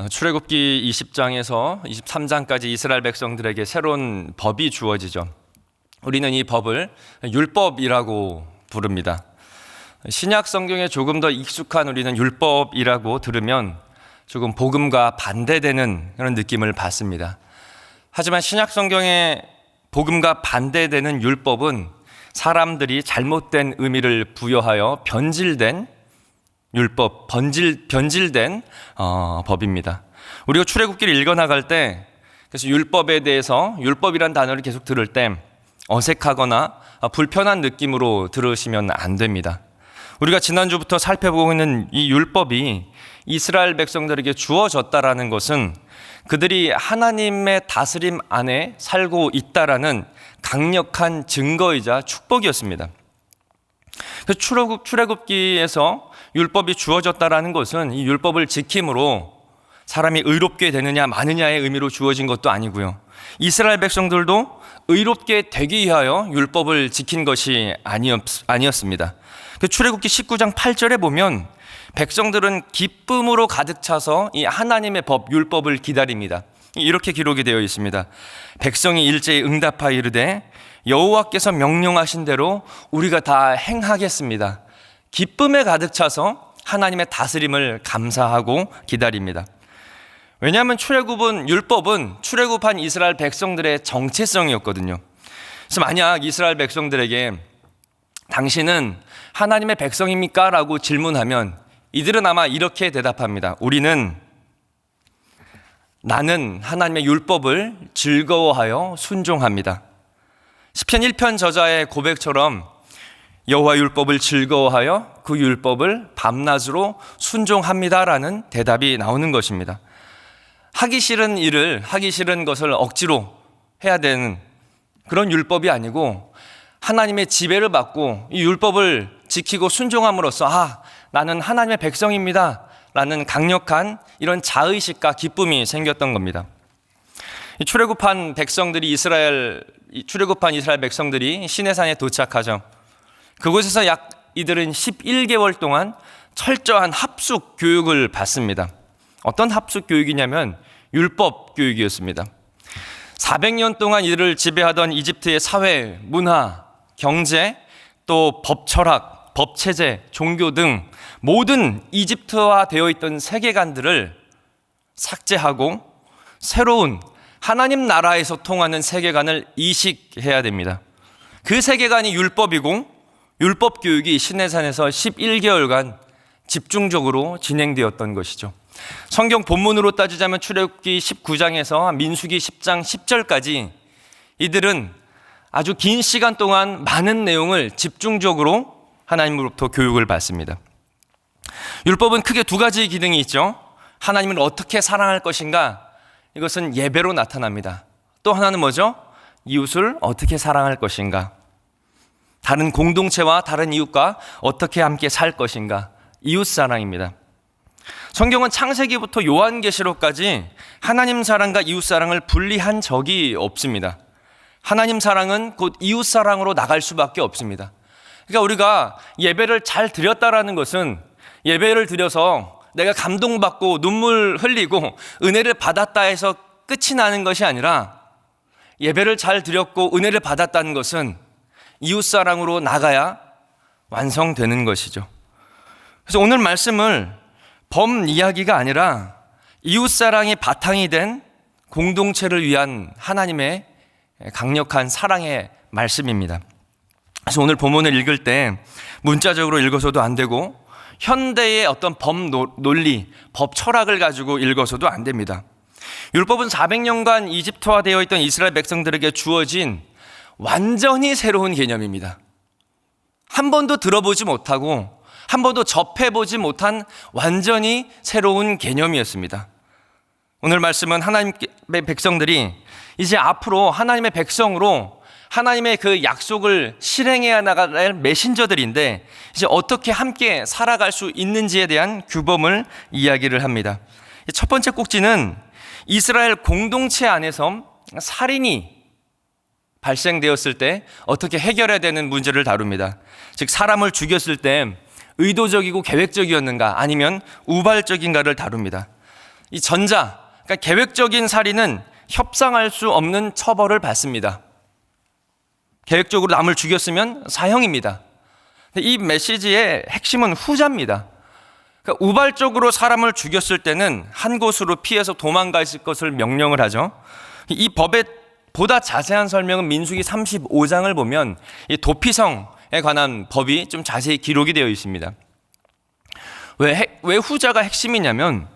어, 출애굽기 20장에서 23장까지 이스라엘 백성들에게 새로운 법이 주어지죠. 우리는 이 법을 율법이라고 부릅니다. 신약 성경에 조금 더 익숙한 우리는 율법이라고 들으면 조금 복음과 반대되는 그런 느낌을 받습니다. 하지만 신약 성경에 복음과 반대되는 율법은 사람들이 잘못된 의미를 부여하여 변질된 율법, 번질, 변질된 어, 법입니다. 우리가 출애굽기를 읽어 나갈 때 그래서 율법에 대해서 율법이란 단어를 계속 들을 때 어색하거나 불편한 느낌으로 들으시면 안 됩니다. 우리가 지난주부터 살펴보고 있는 이 율법이 이스라엘 백성들에게 주어졌다라는 것은 그들이 하나님의 다스림 안에 살고 있다라는 강력한 증거이자 축복이었습니다. 출애굽, 출애굽기에서 율법이 주어졌다라는 것은 이 율법을 지킴으로 사람이 의롭게 되느냐 마느냐의 의미로 주어진 것도 아니고요. 이스라엘 백성들도 의롭게 되기 위하여 율법을 지킨 것이 아니었, 아니었습니다. 그 출애굽기 19장 8절에 보면 백성들은 기쁨으로 가득 차서 이 하나님의 법 율법을 기다립니다. 이렇게 기록이 되어 있습니다. 백성이 일제히 응답하여 이르되 여호와께서 명령하신 대로 우리가 다 행하겠습니다. 기쁨에 가득 차서 하나님의 다스림을 감사하고 기다립니다. 왜냐하면 출애굽은 율법은 출애굽한 이스라엘 백성들의 정체성이었거든요. 그래서 만약 이스라엘 백성들에게 당신은 하나님의 백성입니까? 라고 질문하면 이들은 아마 이렇게 대답합니다. 우리는 나는 하나님의 율법을 즐거워하여 순종합니다. 시편 1편 저자의 고백처럼 여호와 율법을 즐거워하여 그 율법을 밤낮으로 순종합니다라는 대답이 나오는 것입니다. 하기 싫은 일을 하기 싫은 것을 억지로 해야 되는 그런 율법이 아니고 하나님의 지배를 받고 이 율법을 지키고 순종함으로써 아 나는 하나님의 백성입니다 라는 강력한 이런 자의식과 기쁨이 생겼던 겁니다. 출애굽한 백성들이 이스라엘 출애굽한 이스라엘 백성들이 시내산에 도착하죠. 그곳에서 약 이들은 11개월 동안 철저한 합숙 교육을 받습니다. 어떤 합숙 교육이냐면 율법 교육이었습니다. 400년 동안 이들을 지배하던 이집트의 사회, 문화, 경제, 또 법 철학, 법 체제, 종교 등 모든 이집트화 되어 있던 세계관들을 삭제하고 새로운 하나님 나라에서 통하는 세계관을 이식해야 됩니다. 그 세계관이 율법이고 율법 교육이 신내산에서 11개월간 집중적으로 진행되었던 것이죠. 성경 본문으로 따지자면 출애굽기 19장에서 민수기 10장 10절까지 이들은 아주 긴 시간 동안 많은 내용을 집중적으로 하나님으로부터 교육을 받습니다. 율법은 크게 두 가지 기능이 있죠. 하나님을 어떻게 사랑할 것인가? 이것은 예배로 나타납니다. 또 하나는 뭐죠? 이웃을 어떻게 사랑할 것인가? 다른 공동체와 다른 이웃과 어떻게 함께 살 것인가? 이웃 사랑입니다. 성경은 창세기부터 요한계시록까지 하나님 사랑과 이웃 사랑을 분리한 적이 없습니다. 하나님 사랑은 곧 이웃 사랑으로 나갈 수밖에 없습니다. 그러니까 우리가 예배를 잘 드렸다라는 것은 예배를 드려서 내가 감동받고 눈물 흘리고 은혜를 받았다 해서 끝이 나는 것이 아니라 예배를 잘 드렸고 은혜를 받았다는 것은 이웃 사랑으로 나가야 완성되는 것이죠. 그래서 오늘 말씀을 범 이야기가 아니라 이웃 사랑이 바탕이 된 공동체를 위한 하나님의 강력한 사랑의 말씀입니다. 그래서 오늘 본문을 읽을 때 문자적으로 읽어서도 안 되고 현대의 어떤 법 논리, 법 철학을 가지고 읽어서도 안 됩니다. 율법은 400년간 이집트화되어 있던 이스라엘 백성들에게 주어진 완전히 새로운 개념입니다. 한 번도 들어보지 못하고 한 번도 접해보지 못한 완전히 새로운 개념이었습니다. 오늘 말씀은 하나님의 백성들이 이제 앞으로 하나님의 백성으로 하나님의 그 약속을 실행해야 나갈 메신저들인데 이제 어떻게 함께 살아갈 수 있는지에 대한 규범을 이야기를 합니다. 첫 번째 꼭지는 이스라엘 공동체 안에서 살인이 발생되었을 때 어떻게 해결해야 되는 문제를 다룹니다. 즉 사람을 죽였을 때 의도적이고 계획적이었는가 아니면 우발적인가를 다룹니다. 이 전자, 그러니까 계획적인 살인은 협상할 수 없는 처벌을 받습니다. 계획적으로 남을 죽였으면 사형입니다. 이 메시지의 핵심은 후자입니다. 그러니까 우발적으로 사람을 죽였을 때는 한 곳으로 피해서 도망가실 것을 명령을 하죠. 이 법의 보다 자세한 설명은 민수기 35장을 보면 이 도피성에 관한 법이 좀 자세히 기록이 되어 있습니다. 왜, 핵- 왜 후자가 핵심이냐면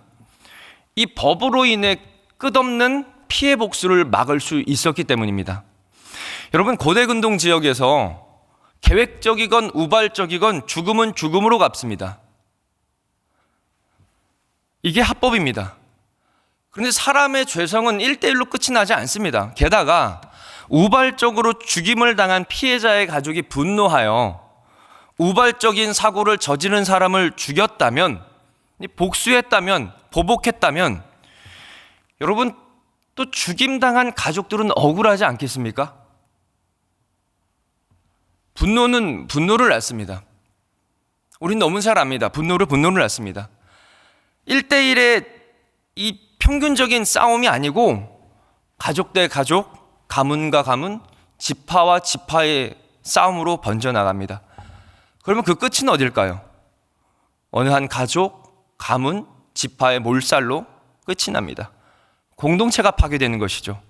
이 법으로 인해 끝없는 피해 복수를 막을 수 있었기 때문입니다. 여러분 고대 근동 지역에서 계획적이건 우발적이건 죽음은 죽음으로 갚습니다. 이게 합법입니다. 그런데 사람의 죄성은 1대1로 끝이 나지 않습니다. 게다가 우발적으로 죽임을 당한 피해자의 가족이 분노하여 우발적인 사고를 저지른 사람을 죽였다면, 복수했다면, 보복했다면, 여러분 또 죽임당한 가족들은 억울하지 않겠습니까? 분노는 분노를 낳습니다. 우린 너무 잘 압니다. 분노를 분노를 낳습니다. 1대1의 이 평균적인 싸움이 아니고 가족 대 가족, 가문과 가문, 지파와 지파의 싸움으로 번져나갑니다. 그러면 그 끝은 어딜까요? 어느 한 가족, 가문, 지파의 몰살로 끝이 납니다. 공동체가 파괴되는 것이죠.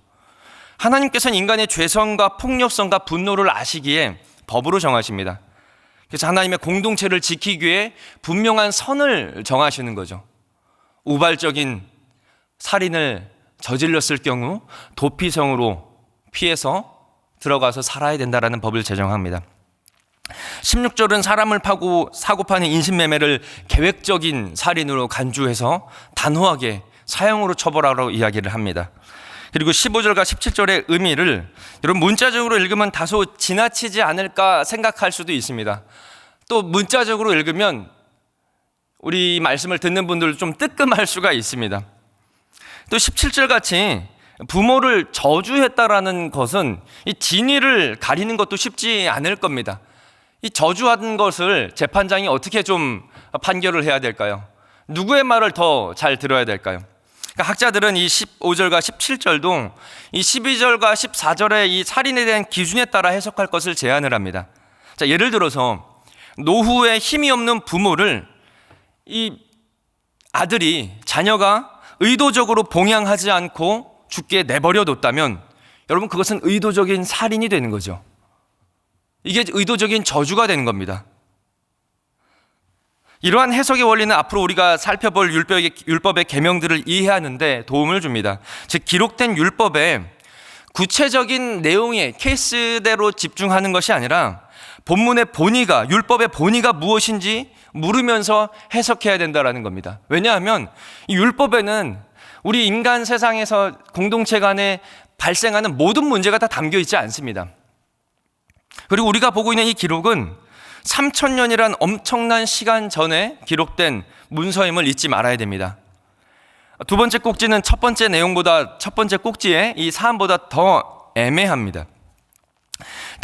하나님께서는 인간의 죄성과 폭력성과 분노를 아시기에 법으로 정하십니다. 그래서 하나님의 공동체를 지키기 위해 분명한 선을 정하시는 거죠. 우발적인 살인을 저질렀을 경우 도피성으로 피해서 들어가서 살아야 된다라는 법을 제정합니다. 16절은 사람을 파고 사고 파는 인신매매를 계획적인 살인으로 간주해서 단호하게 사형으로 처벌하라고 이야기를 합니다. 그리고 15절과 17절의 의미를 여러분 문자적으로 읽으면 다소 지나치지 않을까 생각할 수도 있습니다. 또 문자적으로 읽으면 우리 말씀을 듣는 분들 좀 뜨끔할 수가 있습니다. 또 17절 같이 부모를 저주했다라는 것은 이 진위를 가리는 것도 쉽지 않을 겁니다. 이 저주한 것을 재판장이 어떻게 좀 판결을 해야 될까요? 누구의 말을 더 잘 들어야 될까요? 그러니까 학자들은 이 15절과 17절도 이 12절과 14절의 이 살인에 대한 기준에 따라 해석할 것을 제안을 합니다. 자, 예를 들어서 노후에 힘이 없는 부모를 이 아들이 자녀가 의도적으로 봉양하지 않고 죽게 내버려 뒀다면 여러분 그것은 의도적인 살인이 되는 거죠. 이게 의도적인 저주가 되는 겁니다. 이러한 해석의 원리는 앞으로 우리가 살펴볼 율법의, 율법의 계명들을 이해하는데 도움을 줍니다. 즉 기록된 율법에 구체적인 내용의 케이스대로 집중하는 것이 아니라 본문의 본의가 율법의 본의가 무엇인지 물으면서 해석해야 된다라는 겁니다. 왜냐하면 이 율법에는 우리 인간 세상에서 공동체 간에 발생하는 모든 문제가 다 담겨 있지 않습니다. 그리고 우리가 보고 있는 이 기록은 3천년이란 엄청난 시간 전에 기록된 문서임을 잊지 말아야 됩니다. 두 번째 꼭지는 첫 번째 내용보다 첫 번째 꼭지에 이 사안보다 더 애매합니다.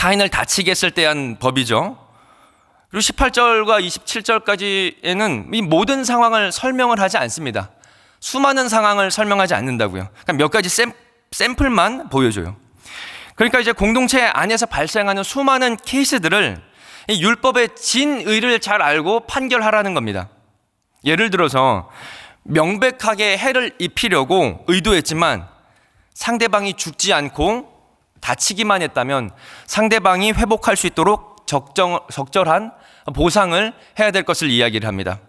타인을 다치게 했을 때 한 법이죠. 그리고 18절과 27절까지에는 이 모든 상황을 설명을 하지 않습니다. 수많은 상황을 설명하지 않는다고요. 그러니까 몇 가지 샘, 샘플만 보여줘요. 그러니까 이제 공동체 안에서 발생하는 수많은 케이스들을 이 율법의 진의를 잘 알고 판결하라는 겁니다. 예를 들어서 명백하게 해를 입히려고 의도했지만 상대방이 죽지 않고 다치기만 했다면 상대방이 회복할 수 있도록 적정, 적절한 보상을 해야 될 것을 이야기를 합니다.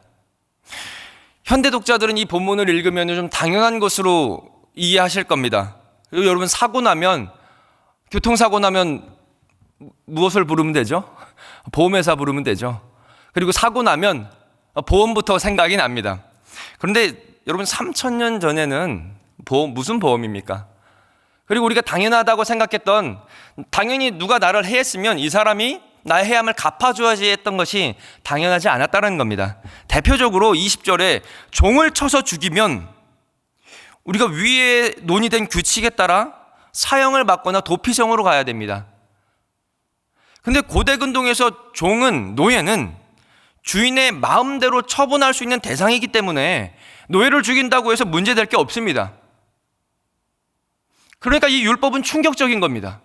현대 독자들은 이 본문을 읽으면 좀 당연한 것으로 이해하실 겁니다. 그리고 여러분 사고 나면 교통사고 나면 무엇을 부르면 되죠? 보험회사 부르면 되죠. 그리고 사고 나면 보험부터 생각이 납니다. 그런데 여러분 3천년 전에는 보험 무슨 보험입니까? 그리고 우리가 당연하다고 생각했던 당연히 누가 나를 해했으면 이 사람이 나의 해함을 갚아줘야지 했던 것이 당연하지 않았다는 겁니다. 대표적으로 20절에 종을 쳐서 죽이면 우리가 위에 논의된 규칙에 따라 사형을 받거나 도피성으로 가야 됩니다. 근데 고대 근동에서 종은 노예는 주인의 마음대로 처분할 수 있는 대상이기 때문에 노예를 죽인다고 해서 문제될 게 없습니다. 그러니까 이 율법은 충격적인 겁니다.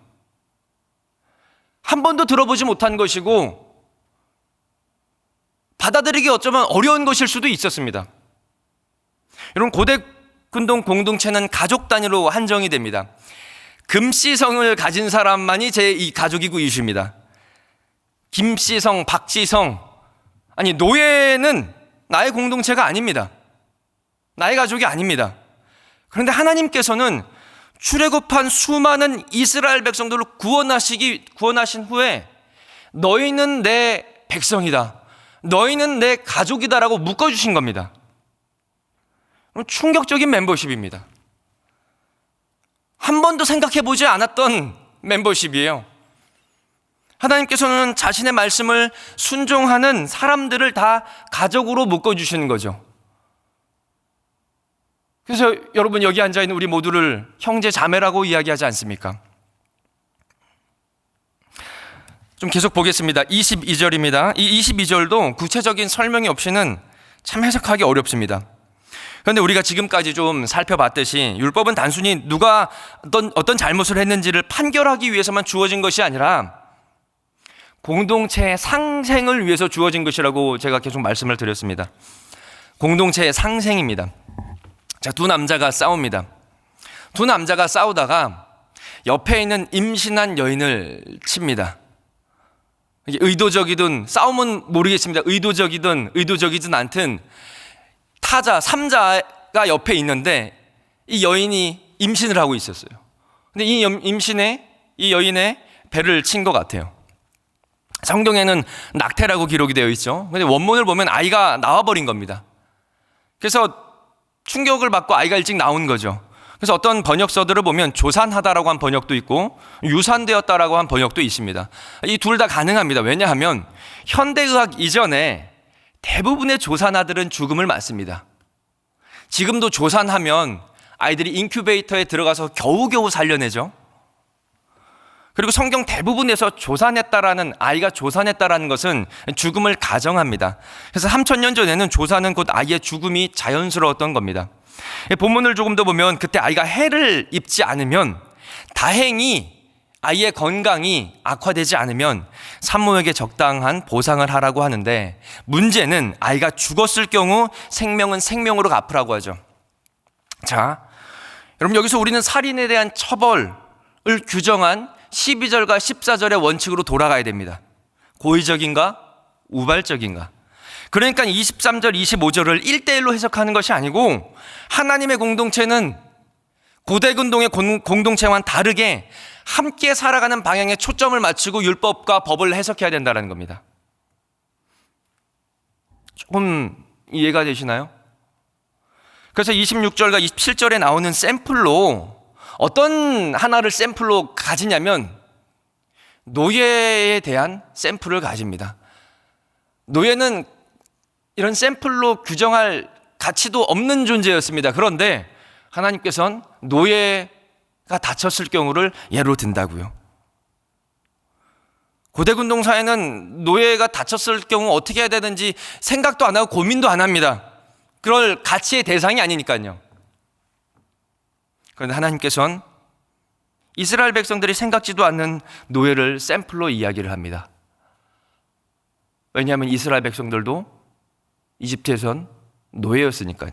한 번도 들어보지 못한 것이고 받아들이기 어쩌면 어려운 것일 수도 있었습니다. 여러분 고대 근동 공동체는 가족 단위로 한정이 됩니다. 금씨성을 가진 사람만이 제 이 가족이고 이슈입니다. 김씨성, 박씨성 아니 노예는 나의 공동체가 아닙니다. 나의 가족이 아닙니다. 그런데 하나님께서는 출애굽한 수많은 이스라엘 백성들을 구원하시기 구원하신 후에 너희는 내 백성이다. 너희는 내 가족이다라고 묶어 주신 겁니다. 충격적인 멤버십입니다. 한 번도 생각해 보지 않았던 멤버십이에요. 하나님께서는 자신의 말씀을 순종하는 사람들을 다 가족으로 묶어 주시는 거죠. 그래서 여러분 여기 앉아 있는 우리 모두를 형제 자매라고 이야기하지 않습니까? 좀 계속 보겠습니다. 22절입니다. 이 22절도 구체적인 설명이 없이는 참 해석하기 어렵습니다. 그런데 우리가 지금까지 좀 살펴봤듯이 율법은 단순히 누가 어떤, 어떤 잘못을 했는지를 판결하기 위해서만 주어진 것이 아니라 공동체의 상생을 위해서 주어진 것이라고 제가 계속 말씀을 드렸습니다. 공동체의 상생입니다. 자, 두 남자가 싸웁니다. 두 남자가 싸우다가 옆에 있는 임신한 여인을 칩니다. 의도적이든 싸움은 모르겠습니다. 의도적이든 의도적이든 않든 타자 3자가 옆에 있는데 이 여인이 임신을 하고 있었어요. 근데 이 임신에 이 여인의 배를 친 것 같아요. 성경에는 낙태라고 기록이 되어 있죠. 근데 원문을 보면 아이가 나와버린 겁니다. 그래서 충격을 받고 아이가 일찍 나온 거죠. 그래서 어떤 번역서들을 보면 조산하다라고 한 번역도 있고 유산되었다라고 한 번역도 있습니다. 이 둘 다 가능합니다. 왜냐하면 현대의학 이전에 대부분의 조산아들은 죽음을 맞습니다. 지금도 조산하면 아이들이 인큐베이터에 들어가서 겨우겨우 살려내죠. 그리고 성경 대부분에서 조산했다라는 아이가 조산했다라는 것은 죽음을 가정합니다. 그래서 3천 년 전에는 조산은 곧 아이의 죽음이 자연스러웠던 겁니다. 본문을 조금 더 보면 그때 아이가 해를 입지 않으면 다행히 아이의 건강이 악화되지 않으면 산모에게 적당한 보상을 하라고 하는데 문제는 아이가 죽었을 경우 생명은 생명으로 갚으라고 하죠. 자, 여러분 여기서 우리는 살인에 대한 처벌을 규정한 12절과 14절의 원칙으로 돌아가야 됩니다. 고의적인가? 우발적인가? 그러니까 23절, 25절을 1대1로 해석하는 것이 아니고 하나님의 공동체는 고대 근동의 공동체와는 다르게 함께 살아가는 방향에 초점을 맞추고 율법과 법을 해석해야 된다는 겁니다. 조금 이해가 되시나요? 그래서 26절과 27절에 나오는 샘플로 어떤 하나를 샘플로 가지냐면 노예에 대한 샘플을 가집니다. 노예는 이런 샘플로 규정할 가치도 없는 존재였습니다. 그런데 하나님께서는 노예가 다쳤을 경우를 예로 든다고요. 고대 군 동 사회는 노예가 다쳤을 경우 어떻게 해야 되는지 생각도 안 하고 고민도 안 합니다. 그럴 가치의 대상이 아니니까요. 그런데 하나님께서는 이스라엘 백성들이 생각지도 않는 노예를 샘플로 이야기를 합니다. 왜냐하면 이스라엘 백성들도 이집트에선 노예였으니까요.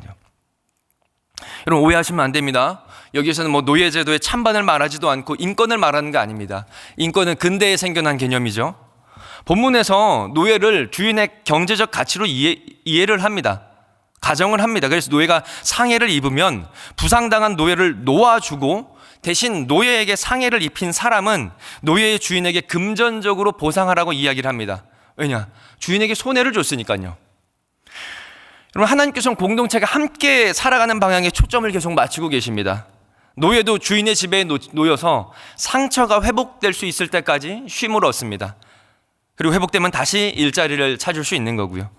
여러분 오해하시면 안 됩니다. 여기서는 뭐 노예 제도의 찬반을 말하지도 않고 인권을 말하는 게 아닙니다. 인권은 근대에 생겨난 개념이죠. 본문에서 노예를 주인의 경제적 가치로 이해, 이해를 합니다. 가정을 합니다. 그래서 노예가 상해를 입으면 부상당한 노예를 놓아주고 대신 노예에게 상해를 입힌 사람은 노예의 주인에게 금전적으로 보상하라고 이야기를 합니다. 왜냐? 주인에게 손해를 줬으니까요. 여러분, 하나님께서는 공동체가 함께 살아가는 방향에 초점을 계속 맞추고 계십니다. 노예도 주인의 집에 놓여서 상처가 회복될 수 있을 때까지 쉼을 얻습니다. 그리고 회복되면 다시 일자리를 찾을 수 있는 거고요.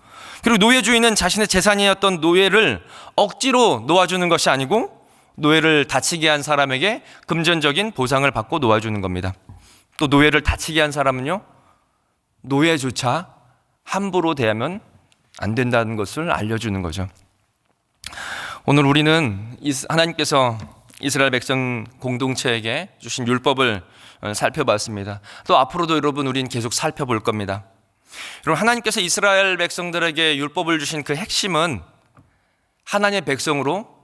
그리고 노예 주인은 자신의 재산이었던 노예를 억지로 놓아주는 것이 아니고 노예를 다치게 한 사람에게 금전적인 보상을 받고 놓아주는 겁니다. 또 노예를 다치게 한 사람은요, 노예조차 함부로 대하면 안 된다는 것을 알려주는 거죠. 오늘 우리는 하나님께서 이스라엘 백성 공동체에게 주신 율법을 어, 살펴봤습니다. 또 앞으로도 여러분 우리는 계속 살펴볼 겁니다. 여러분 하나님께서 이스라엘 백성들에게 율법을 주신 그 핵심은 하나님의 백성으로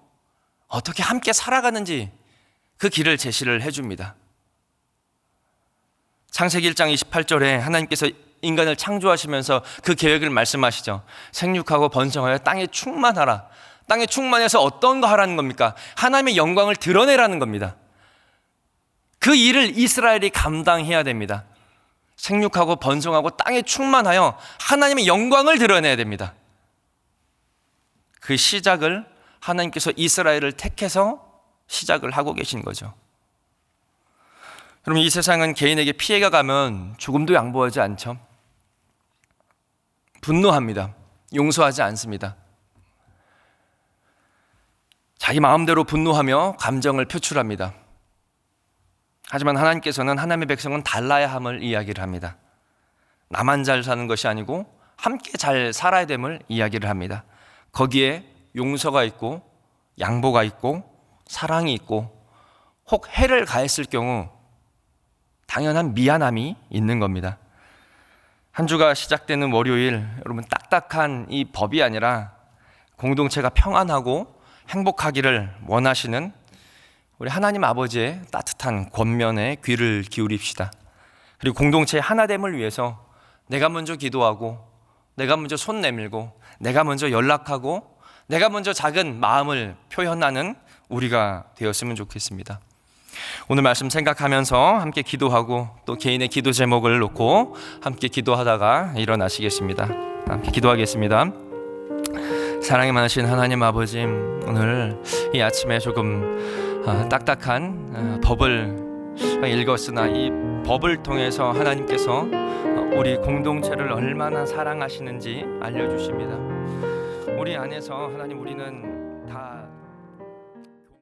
어떻게 함께 살아가는지 그 길을 제시를 해줍니다. 창세기 1장 28절에 하나님께서 인간을 창조하시면서 그 계획을 말씀하시죠. 생육하고 번성하여 땅에 충만하라. 땅에 충만해서 어떤 거 하라는 겁니까? 하나님의 영광을 드러내라는 겁니다. 그 일을 이스라엘이 감당해야 됩니다. 생육하고 번성하고 땅에 충만하여 하나님의 영광을 드러내야 됩니다. 그 시작을 하나님께서 이스라엘을 택해서 시작을 하고 계신 거죠. 여러분 이 세상은 개인에게 피해가 가면 조금도 양보하지 않죠. 분노합니다. 용서하지 않습니다. 자기 마음대로 분노하며 감정을 표출합니다. 하지만 하나님께서는 하나님의 백성은 달라야 함을 이야기를 합니다. 나만 잘 사는 것이 아니고 함께 잘 살아야 됨을 이야기를 합니다. 거기에 용서가 있고 양보가 있고 사랑이 있고 혹 해를 가했을 경우 당연한 미안함이 있는 겁니다. 한 주가 시작되는 월요일 여러분 딱딱한 이 법이 아니라 공동체가 평안하고 행복하기를 원하시는 우리 하나님 아버지의 따뜻한 권면에 귀를 기울입시다. 그리고 공동체의 하나됨을 위해서 내가 먼저 기도하고 내가 먼저 손 내밀고 내가 먼저 연락하고 내가 먼저 작은 마음을 표현하는 우리가 되었으면 좋겠습니다. 오늘 말씀 생각하면서 함께 기도하고 또 개인의 기도 제목을 놓고 함께 기도하다가 일어나시겠습니다. 함께 기도하겠습니다. 사랑이 많으신 하나님 아버지 오늘 이 아침에 조금 아, 딱딱한 아, 법을 읽었으나 이 법을 통해서 하나님께서 어, 우리 공동체를 얼마나 사랑하시는지 알려주십니다. 우리 안에서 하나님 우리는